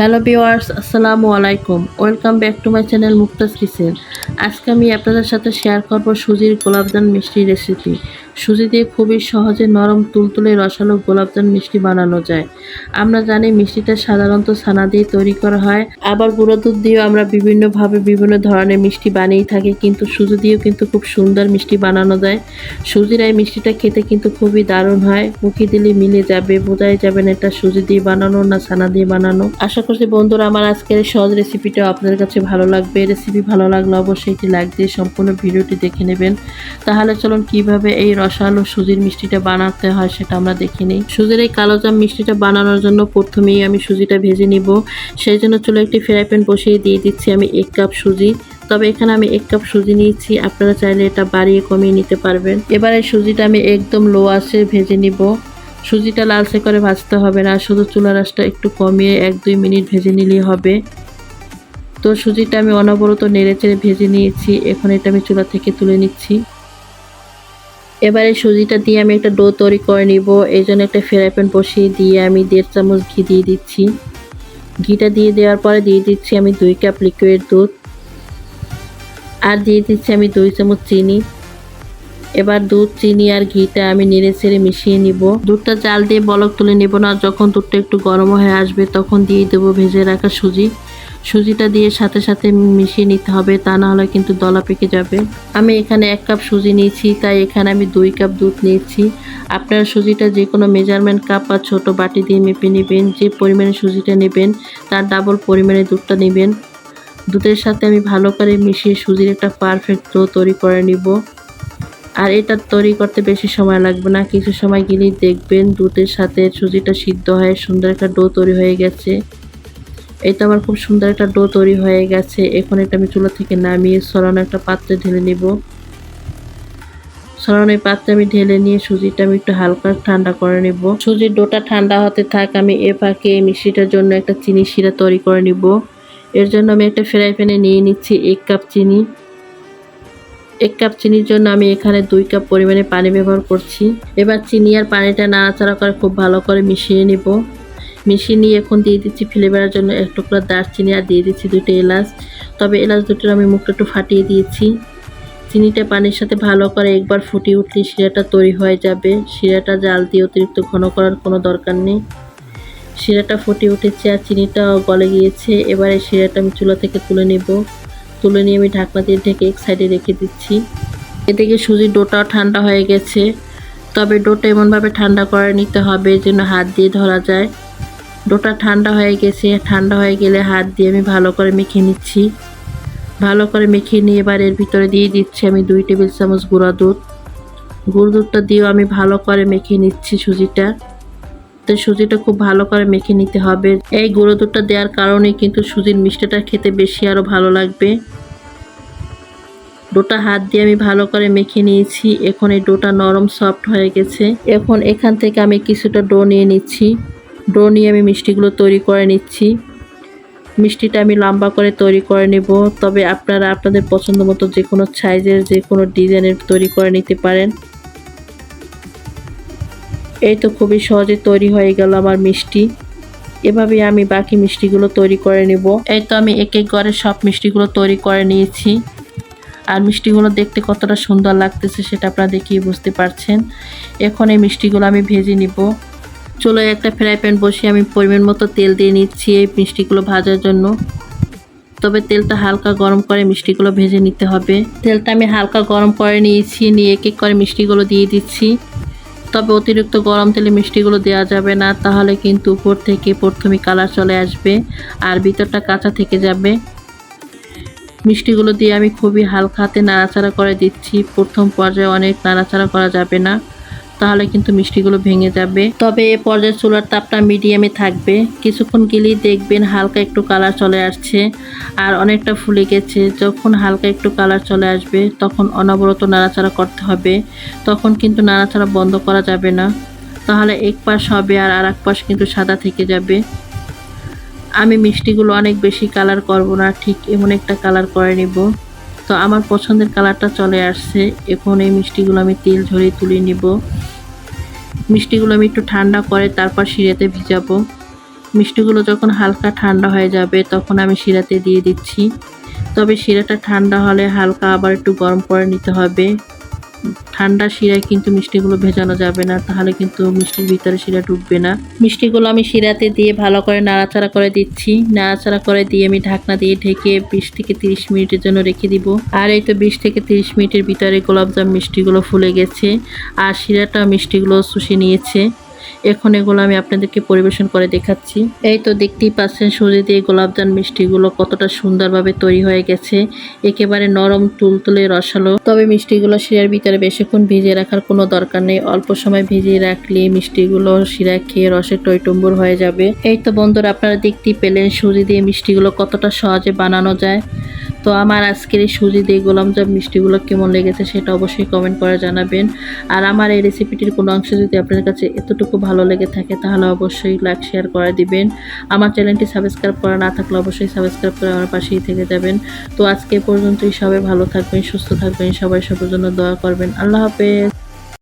Hello viewers আসসালামু আলাইকুম। Welcome back to my channel Muktaj kitchen. আজকে আমি আপনাদের সাথে শেয়ার করব সুজির গোলাপজাম মিষ্টি রেসিপি। সুজি দিয়ে খুবই সহজে নরম তুলতুলে রসালো গোলাপজান মিষ্টি বানানো যায়। আমরা জানি মিষ্টিটা সাধারণত ছানা দিয়ে তৈরি করা হয়। আবার গুঁড়ো দুধ দিয়েও আমরা বিভিন্নভাবে বিভিন্ন ধরনের মিষ্টি বানিয়ে থাকি, কিন্তু সুজি দিয়েও কিন্তু খুব সুন্দর মিষ্টি বানানো যায়। সুজির এই মিষ্টিটা খেতে কিন্তু খুবই দারুণ হয়। মুখে দিলে মিলে যাবে, বোঝাই যাবে না এটা সুজি দিয়ে বানানো না ছানা দিয়ে বানানো। আশা করছি বন্ধুরা আমার আজকের সহজ রেসিপিটা আপনাদের কাছে ভালো লাগবে। রেসিপি ভালো লাগলে অবশ্যই একটি লাইক দিয়ে সম্পূর্ণ ভিডিওটি দেখে নেবেন। তাহলে চলুন কীভাবে এই রসালো সুজির মিষ্টিটা বানাতে হয় সেটা আমরা দেখে নিই। সুজির এই কালো জাম মিষ্টিটা বানানোর জন্য প্রথমেই আমি সুজিটা ভেজে নিব। সেই জন্য চলো একটি ফ্রাই প্যান বসিয়ে দিয়ে দিচ্ছি আমি এক কাপ সুজি। তবে এখানে আমি এক কাপ সুজি নিয়েছি, আপনারা চাইলে এটা বাড়িয়ে কমিয়ে নিতে পারবেন। এবারে সুজিটা আমি একদম লো আছে ভেজে নিব। সুজিটা লালচে করে ভাজতে হবে না, শুধু চুলা রাসটা একটু কমিয়ে এক দুই মিনিট ভেজে নিলেই হবে। তো সুজিটা আমি অনবরত নেড়ে চেড়ে ভেজে নিয়েছি, এখন এটা আমি চুলা থেকে তুলে নিচ্ছি। এবারে সুজিটা দিয়ে আমি একটা ডো তৈরি করে নিব। এই জন্য একটা ফ্রাই প্যান বসিয়ে দিয়ে আমি দেড় চামচ ঘি দিয়ে দিচ্ছি। ঘিটা দিয়ে দেওয়ার পরে দিয়ে দিচ্ছি আমি দুই কাপ লিকুইড দুধ। আর দিয়ে দিচ্ছি আমি দুই চামচ চিনি। এবার দুধ, চিনি আর ঘিটা আমি নেড়ে ছেড়ে মিশিয়ে নিব। দুধটা জাল দিয়ে বলক তুলে নেব না। যখন দুধটা একটু গরম হয়ে আসবে, তখন দিয়ে দেবো ভেজে রাখা সুজি। সুজিটা দিয়ে সাথে সাথে মিশিয়ে নিতে হবে, তা না হলে কিন্তু দলা পেকে যাবে। আমি এখানে এক কাপ সুজি নিয়েছি, তাই এখানে আমি দুই কাপ দুধ নিয়েছি। আপনারা সুজিটা যে কোনো মেজারমেন্ট কাপ বা ছোট বাটি দিয়ে মেপে নেবেন, যে পরিমাণে সুজিটা নেবেন, তার ডাবল পরিমাণে দুধটা নেবেন। দুধের সাথে আমি ভালো করে মিশিয়ে সুজির একটা পারফেক্ট ডো তৈরি করে নিব। আর এটা তৈরি করতে বেশি সময় লাগবে না, কিছু সময় গেলেই দেখবেন দুধের সাথে সুজিটা সিদ্ধ হয়ে সুন্দর একটা ডো তৈরি হয়ে গেছে। তো আমার খুব সুন্দর একটা ডো তৈরি হয়ে গেছে। এখন এটা আমি চুলা থেকে নামিয়ে সরানো একটা পাত্রে ঢেলে নিব। সরানো এই পাত্রে আমি ঢেলে নিয়ে সুজিটা আমি একটু হালকা ঠান্ডা করে নিব। সুজির ডোটা ঠান্ডা হতে থাক, আমি এ ফাঁকে এই মিষ্টিটার জন্য একটা চিনি শিরা তৈরি করে নিব। এর জন্য আমি একটা ফ্রাই প্যানে নিয়ে নিচ্ছি এক কাপ চিনি। এক কাপ চিনির জন্য আমি এখানে দুই কাপ পরিমাণে পানি ব্যবহার করছি। এবার চিনি আর পানিটা নাড়াচাড়া করে খুব ভালো করে মিশিয়ে নিব। মিশিয়ে নিয়ে এখন দিয়ে দিচ্ছি ফ্লেভারের জন্য এক টুকরা দারচিনি আর দিয়ে দিচ্ছি দুটো এলাচ। তবে এলাচ দুটোর আমি মুখটা একটু ফাটিয়ে দিয়েছি। চিনিটা পানির সাথে ভালো করে একবার ফুটিয়ে উঠলে শিরাটা তৈরি হয়ে যাবে। শিরাটা জাল দিয়ে অতিরিক্ত ঘন করার কোনো দরকার নেই। শিরাটা ফুটে উঠেছে আর চিনিটাও গলে গিয়েছে। এবারে শিরাটা আমি চুলা থেকে তুলে নেব। তুলে নিয়ে আমি ঢাকনা দিয়ে ঢেকে এক সাইডে রেখে দিচ্ছি। এদিকে সুজির ডোটাও ঠান্ডা হয়ে গেছে। তবে ডোটা এমনভাবে ঠান্ডা করে নিতে হবে যেন হাত দিয়ে ধরা যায়। ডোটা ঠান্ডা হয়ে গেছে। ঠান্ডা হয়ে গেলে হাত দিয়ে আমি ভালো করে মেখে নিচ্ছি। ভালো করে মেখে নিয়ে এবার এর ভিতরে দিয়ে দিচ্ছি আমি দুই টেবিল চামচ গুঁড়া দুধ। গুঁড়ো দুধটা দিয়েও আমি ভালো করে মেখে নিচ্ছি সুজিটা। তো সুজিটা খুব ভালো করে মেখে নিতে হবে। এই গুঁড়ো দুধটা দেওয়ার কারণে কিন্তু সুজির মিষ্টিটা খেতে বেশি আরও ভালো লাগবে। ডোটা হাত দিয়ে আমি ভালো করে মেখে নিয়েছি। এখন এই ডোটা নরম সফট হয়ে গেছে। এখন এখান থেকে আমি কিছুটা ডো নিয়ে নিচ্ছি। ডো নিয়ে আমি মিষ্টিগুলো তৈরি করে নিচ্ছি। মিষ্টিটা আমি লম্বা করে তৈরি করে নেব। তবে আপনারা আপনাদের পছন্দ মতো যে কোনো সাইজের যে কোনো ডিজাইনের তৈরি করে নিতে পারেন। এই তো খুবই সহজে তৈরি হয়ে গেল আমার মিষ্টি। এভাবে আমি বাকি মিষ্টিগুলো তৈরি করে নেব। এই তো আমি এক এক ঘরে সব মিষ্টিগুলো তৈরি করে নিয়েছি। আর মিষ্টিগুলো দেখতে কতটা সুন্দর লাগতেছে সেটা আপনারা দেখিয়ে বুঝতে পারছেন। এখন এই মিষ্টিগুলো আমি ভেজে নিব। চলো একটা ফ্রাই প্যান বসিয়ে আমি পরিমাণ মতো তেল দিয়ে নিচ্ছি এই মিষ্টিগুলো ভাজার জন্য। তবে তেলটা হালকা গরম করে মিষ্টিগুলো ভেজে নিতে হবে। তেলটা আমি হালকা গরম করে নিয়েছি, নিয়ে এক এক করে মিষ্টিগুলো দিয়ে দিচ্ছি। তবে অতিরিক্ত গরম তেলে মিষ্টিগুলো দেওয়া যাবে না, তাহলে কিন্তু উপর থেকে প্রথমে কালার চলে আসবে আর ভিতরটা কাঁচা থেকে যাবে। মিষ্টিগুলো দিয়ে আমি খুবই হালকা হাতে নাড়াচাড়া করে দিচ্ছি। প্রথম পর্যায়ে অনেক নাড়াচাড়া করা যাবে না। তাহলে কিন্তু মিষ্টিগুলো ভেঙে যাবে। তবে এ পর্যায়ে চুলার তাপটা মিডিয়ামে থাকবে। কিছুক্ষণ গেলেই দেখবেন হালকা একটু কালার চলে আসছে আর অনেকটা ফুলে গেছে। যখন হালকা একটু কালার চলে আসবে, তখন অনবরত নাড়াচাড়া করতে হবে। তখন কিন্তু নাড়াচাড়া বন্ধ করা যাবে না। তাহলে এক পাশ হবে আর আর এক পাশ কিন্তু সাদা থেকে যাবে। আমি মিষ্টিগুলো অনেক বেশি কালার করব না, ঠিক এমন একটা কালার করে নিব। তো আমার পছন্দের কালারটা চলে আসছে। এখন এই মিষ্টিগুলো আমি তেল ঝরিয়ে তুলে নিব। মিষ্টিগুলো আমি একটু ঠান্ডা করে তারপর শিরাতে ভিজাবো। মিষ্টিগুলো যখন হালকা ঠান্ডা হয়ে যাবে, তখন আমি শিরাতে দিয়ে দিচ্ছি। তবে শিরাটা ঠান্ডা হলে হালকা আবার একটু গরম করে নিতে হবে। ঠান্ডা শিরায় কিন্তু মিষ্টিগুলো ভেজানো যাবে না, তাহলে কিন্তু মিষ্টির ভিতরে শিরা ডুববে না। মিষ্টিগুলো আমি শিরাতে দিয়ে ভালো করে নাড়াচাড়া করে দিচ্ছি। নাড়াচাড়া করে দিয়ে আমি ঢাকনা দিয়ে ঢেকে বিশ থেকে তিরিশ মিনিটের জন্য রেখে দিব। আর এই তো বিশ থেকে তিরিশ মিনিটের ভিতরে গোলাপজাম মিষ্টিগুলো ফুলে গেছে। আর শিরাটা মিষ্টিগুলো শুষে নিয়েছে। এখন এগুলো আমি আপনাদেরকে পরিবেশন করে দেখাচ্ছি। এই তো দেখতেই পাচ্ছেন সুজি দিয়ে গোলাপজান মিষ্টিগুলো কতটা সুন্দরভাবে তৈরি হয়ে গেছে। একেবারে নরম তুলতুলে রসালো। তবে মিষ্টিগুলো শিরার ভিতরে বেশিক্ষণ ভিজিয়ে রাখার কোনো দরকার নেই। অল্প সময় ভিজিয়ে রাখলে মিষ্টিগুলো শিরা খেয়ে রসে টইটম্বুর হয়ে যাবে। এই তো বন্ধুরা, আপনারা দেখতেই পেলেন সুজি দিয়ে মিষ্টিগুলো কতটা সহজে বানানো যায়। তো আমার আজকের এই সুজি দিয়ে গোলামজাম মিষ্টিগুলো কেমন লেগেছে সেটা অবশ্যই কমেন্ট করে জানাবেন। আর আমার এই রেসিপিটির কোনো অংশ যদি আপনার কাছে এতটুকু ভালো লেগে থাকে, তাহলে অবশ্যই লাইক শেয়ার করে দিবেন। আমার চ্যানেলটি সাবস্ক্রাইব করা না থাকলে অবশ্যই সাবস্ক্রাইব করে আমার পাশেই থেকে যাবেন। তো আজকে পর্যন্তই সবাই ভালো থাকবেন, সুস্থ থাকবেন, সবাই সবার জন্য দোয়া করবেন। আল্লাহ হাফেজ।